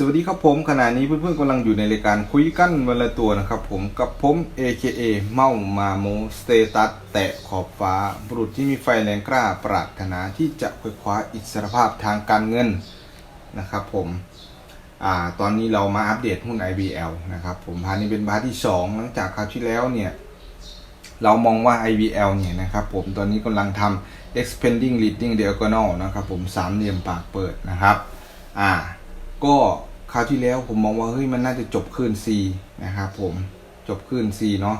สวัสดีครับผมขณะนี้เพื่อนๆกำลังอยู่ในรายการคุยกันวันละตัวนะครับผมกับผม AKA เมามาโมสเตตัสแตะขอบฟ้า บุรุษที่มีไฟแรงกล้าปรารถนาที่จะคว้คว้าอิสรภาพทางการเงินนะครับผมอ่าตอนนี้เรามาอัปเดตหุ้น IBL นะครับผมพาร์ทนี้เป็นพาร์ทที่ 2 หลังจากคราวที่แล้วเนี่ย เรามองว่า IBL เนี่ยนะครับผมตอนนี้กำลังทำ expanding leading diagonal นะครับผมสามเหลี่ยมปากเปิดนะครับอ่าก็ คราวที่แล้วผมมองว่าเฮ้ยมันน่าจะจบคืน C นะครับผมจบคืน C เนาะ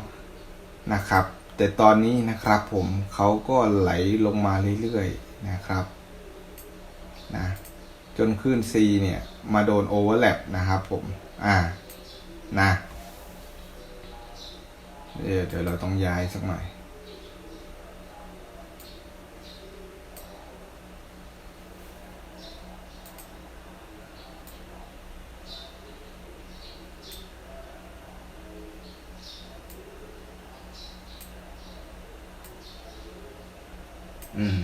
นะครับ แต่ตอนนี้นะครับผมเขาก็ไหลลงมาเรื่อยๆนะครับนะจนคลื่น C เนี่ยมาโดน overlap นะครับผม อ่า นะ เดี๋ยวเราต้องย้ายสักหน่อย อืม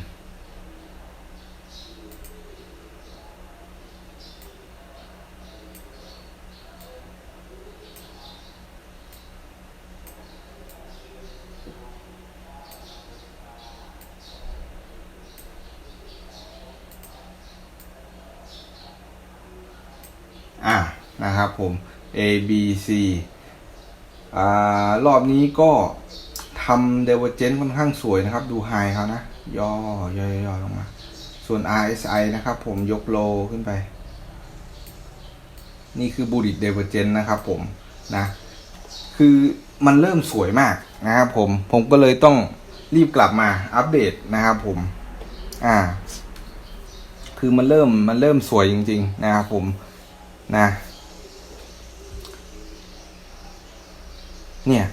อะนะครับผม A B C อ่ารอบนี้ก็ทำ Divergent ค่อนข้างสวยนะครับ ดูไฮเขานะ ย่อย่อย่อลงมา ส่วน RSI นะครับผมยกโลขึ้นไป นี่คือ Bullish Divergent นะครับผมนะ คือมันเริ่มสวยมากนะครับผม ผมก็เลยต้องรีบกลับมาอัปเดตนะครับผม อ่า คือมันเริ่มมันเริ่มสวยจริง ๆ นะครับผมนะเนี่ย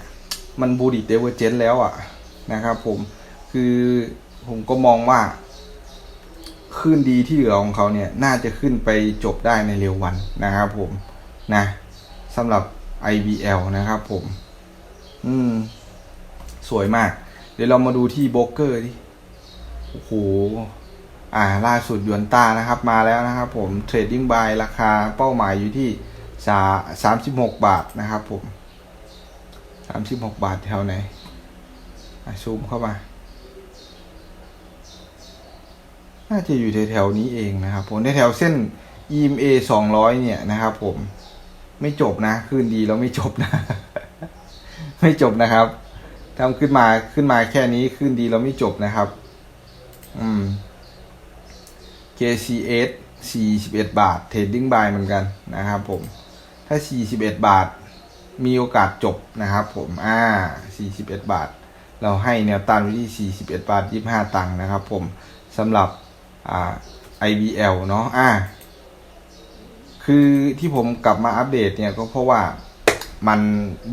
มันบูดิเดเวอร์เจนแล้วอะ่ะ นะครับผม คือ ผมก็มองว่าขึ้นดีที่เหลือของเขาเนี่ย น่าจะขึ้นไปจบได้ในเร็ววันนะครับผมนะสำหรับ IBL นะครับผม อืม สวยมาก เดี๋ยวเรามาดูที่โบกเกอร์ดิโอ้โห อ่า ล่าสุดยวนต้านะครับ มาแล้วนะครับผมเทรดดิ้งบายราคาเป้าหมายอยู่ที่สาสามสิบหกบาทนะครับผมสามสิบหกบาทแถวไหนอะซูมเข้ามา น่าจะอยู่แถวๆนี้เองนะครับผมแถวๆเส้น EMA สองร้อยเนี่ยนะครับผมไม่จบนะขึ้นดีแล้วไม่จบนะ ไม่จบนะครับทำขึ้นมาขึ้นมาแค่นี้ขึ้นดีแล้วไม่จบนะครับ อืม KCS 41 บาท Trading Buy เหมือนกันนะครับผมถ้า 41 บาท มีโอกาสจบนะครับผม อ่า 41 บาท เราให้แนวต้านไว้ที่ 41 บาท 25 ตังค์นะครับผมสำหรับ อ่า IBL เนาะอ่า คือที่ผมกลับมาอัปเดตเนี่ยก็เพราะว่ามัน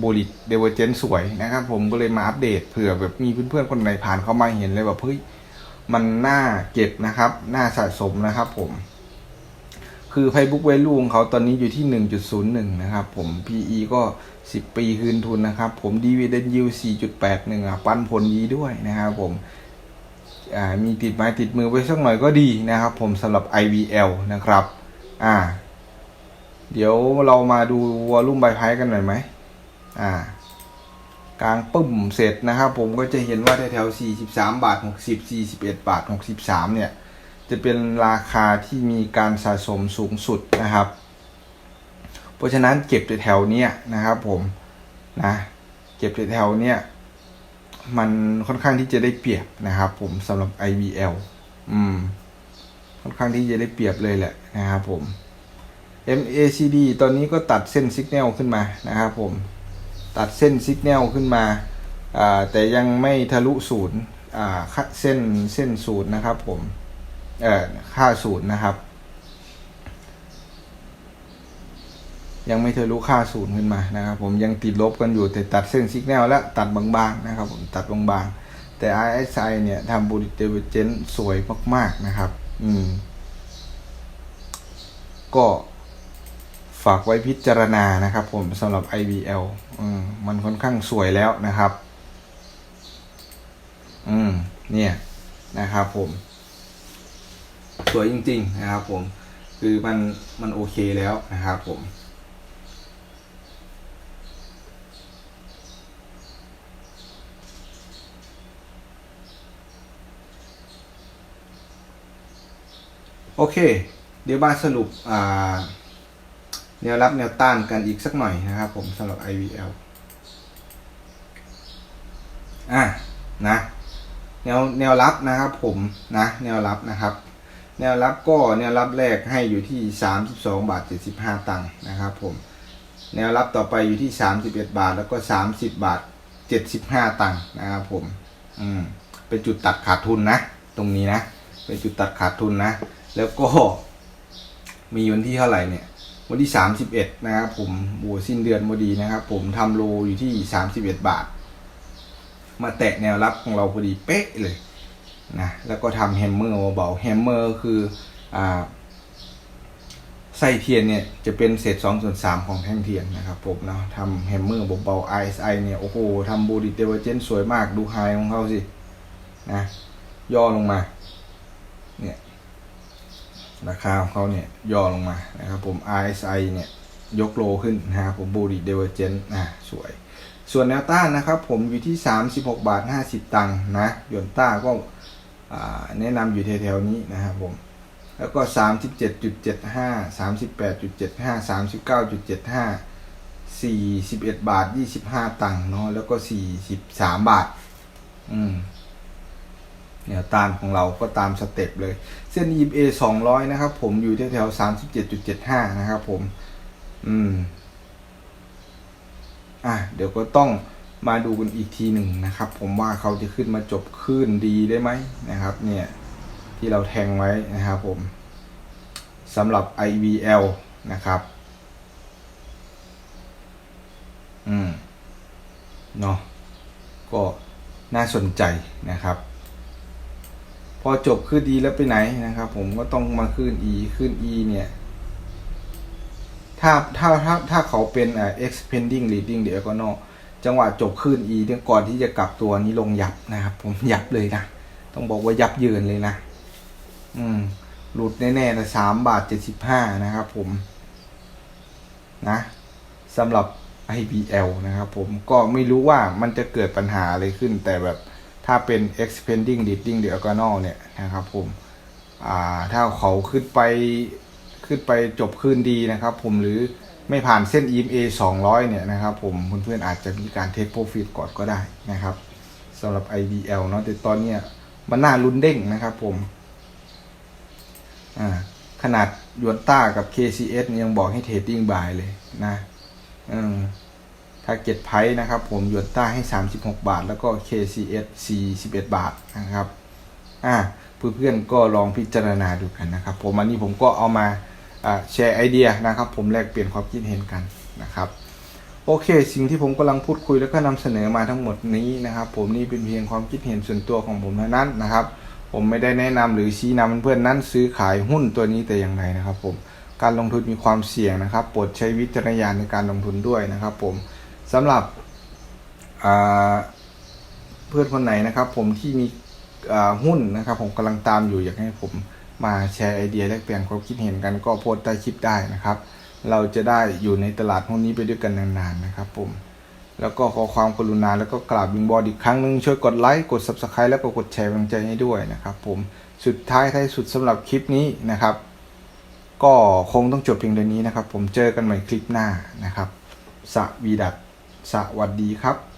บูริตเดเวอร์เจนสวยนะครับ ผมก็เลยมาอัปเดตเผื่อแบบมีเพื่อนๆคนไหนผ่านเข้ามาเห็นเลยแบบเฮ้ยมันน่าเก็บนะครับน่าสะสมนะครับผม คือ Facebook Value ของเขาตอนนี้อยู่ที่ 1.01 นะครับผม PE ก็ 10 ปีคืนทุนนะครับ ผม Dividend Yield 4.81อะปันผลดีด้วยนะครับผม มีติดไม้ติดมือไว้สักหน่อยก็ดีนะครับ ผมสำหรับ IVL นะครับ อ่า เดี๋ยวเรามาดูวอลุ่มใบพายกันหน่อยไหมอ่ากลางปุ่มเสร็จนะครับผมก็จะเห็นว่าแถวๆ43 บาท 60 41 บาท 63 เนี่ย จะเป็นราคาที่มีการสะสมสูงสุดนะครับ เพราะฉะนั้นเก็บแถวๆเนี้ยนะครับผมนะเก็บแถวๆเนี้ย มันค่อนข้างที่จะได้เปรียบนะครับผมสำหรับ IBL อืม ค่อนข้างที่จะได้เปรียบเลยแหละนะครับผม MACD ตอนนี้ก็ตัดเส้นสัญญาณขึ้นมานะครับผม ตัดเส้นสัญญาณขึ้นมา แต่ยังไม่ทะลุศูนย์เส้นเส้นศูนย์นะครับผมค่าศูนย์นะครับ ยังไม่ทะลุค่าศูนย์ขึ้นมานะครับ ผมยังติดลบกันอยู่แต่ตัดเส้นสัญญาณแล้วตัดบางๆนะครับ ผมตัดบางๆ แต่ RSI เนี่ยทำบูริเดเวเจนสวยมากๆนะครับ อืม ก็ฝากไว้พิจารณานะครับ ผมสำหรับ IBL อืมมันค่อนข้างสวยแล้วนะครับ อืม เนี่ยนะครับ ผม สวยจริง ๆ นะครับ ผม คือมันมันโอเคแล้วนะครับ ผม โอเค เดี๋ยวมาสรุปแนวรับแนวต้านกันอีกสักหน่อยนะครับผมสำหรับ IVL อะนะแนวแนวรับนะครับผมนะแนวรับนะครับ แนวรับก็แนวรับแรกให้อยู่ที่ 32 บาท 75 ตังค์นะครับผมแนวรับต่อไปอยู่ที่ 31 บาท แล้วก็ 30 บาท 75 ตังค์นะครับผมอืมเป็นจุดตัดขาดทุนนะ ตรงนี้นะ เป็นจุดตัดขาดทุนนะ แล้วก็มีวันที่เท่าไหร่เนี่ย วันที่ 31 นะครับผมโอ้สิ้นเดือนพอดีนะครับ ผมทำโลอยู่ที่ 31 บาท มาแตะแนวรับของเราพอดีเป๊ะเลยนะแล้วก็ทำแฮมเมอร์เบาแฮมเมอร์คืออ่าไส้เทียนเนี่ยจะเป็นเศษ2ส่วน3ของแท่งเทียนนะครับผมเนาะทำแฮมเมอร์เบาๆ RSI เนี่ยโอ้โหทำบูดิเดเวอร์เจนสวยมากดูไฮของเขาสินะย่อลงมา ราคาของเขาเนี่ยย่อลงมานะครับผม RSI เนี่ยยกโลขึ้นนะครับผมบูดิเดเวอร์เจนอะสวย ส่วนแนวต้านนะครับผมอยู่ที่ 36 บาท 50 ตังค์นะยนต้าก็แนะนำอยู่แถวๆนี้นะครับผม แล้วก็ 37.75 38.75 39.75 41 บาท 25 ตังค์เนาะแล้วก็ 43 บาท อืม แนวต้านของเราก็ตามสเต็ปเลย เส้น EMA 200 นะครับผมอยู่แถวๆ37.75 นะครับผม อืม อะ เดี๋ยวก็ต้องมาดูกันอีกทีหนึ่งนะครับ ผมว่าเขาจะขึ้นมาจบขึ้นดีได้ไหมนะครับ เนี่ย ที่เราแทงไว้นะครับผมสำหรับ IVL นะครับ อืม เนาะก็น่าสนใจนะครับ พอจบขึ้นดีแล้วไปไหนนะครับ ผมก็ต้องมาขึ้น E ขึ้น E เนี่ย ถ้าถ้าถ้าถ้าเขาเป็นอ่า expanding leading diagonal จังหวะจบขึ้น E เนี่ยก่อนที่จะกลับตัวนี้ลงยับนะครับ ผมยับเลยนะ ต้องบอกว่ายับเยินเลยนะ อืม หลุดแน่ๆนะสามบาทเจ็ดสิบห้านะครับผม นะสำหรับ IBL นะครับผมก็ไม่รู้ว่ามันจะเกิดปัญหาอะไรขึ้นแต่แบบ ถ้าเป็น expanding leading diagonal เนี่ยนะครับผมอ่าถ้าเขาขึ้นไปขึ้นไปจบคืนดีนะครับ ผมหรือไม่ผ่านเส้น EMA 200 เนี่ยนะครับ ผมเพื่อนๆอาจจะมีการเทคโปรฟิตก่อนก็ได้นะครับสำหรับ IBL เนาะแต่ตอนเนี้ยมันน่าลุ้นเด้งนะครับผมอ่าขนาดยวนต้ากับ KCS ยังบอกให้เทรดดิ้งบายเลยนะเออ ถ้าเก็ตไพนะครับผมยวนต้าให้ 36 บาท แล้วก็ KCS 41 บาทนะครับอ่าเพื่อนๆก็ลองพิจารณาดูกันนะครับ ผมอันนี้ผมก็เอามาแชร์ไอเดียนะครับ ผมแลกเปลี่ยนความคิดเห็นกันนะครับโอเค สิ่งที่ผมกำลังพูดคุยแล้วก็นำเสนอมาทั้งหมดนี้นะครับ ผมนี่เป็นเพียงความคิดเห็นส่วนตัวของผมเท่านั้นนะครับ ผมไม่ได้แนะนำหรือชี้นำเพื่อนๆนั้นซื้อขายหุ้นตัวนี้แต่อย่างใดนะครับ ผมการลงทุนมีความเสี่ยงนะครับโปรดใช้วิจารณญาณในการลงทุนด้วยนะครับ ผม สำหรับเพื่อนคนไหนนะครับ ผมที่มีหุ้นนะครับ ผมกำลังตามอยู่อยากให้ผมมาแชร์ไอเดียแลกเปลี่ยนความคิดเห็นกันก็โพสต์ใต้คลิปได้นะครับ เราจะได้อยู่ในตลาดหุ้นนี้ไปด้วยกันนานๆนะครับผมแล้วก็ขอความกรุณาแล้วก็กราบวิงบอลอีกครั้งหนึ่งช่วยกดไลค์กด subscribe แล้วก็กดแชร์กำลังใจให้ด้วยนะครับ ผมสุดท้ายท้ายสุดสำหรับคลิปนี้นะครับ ก็คงต้องจบเพียงเท่านี้นะครับ ผมเจอกันใหม่คลิปหน้านะครับสวีดัต สวัสดีครับ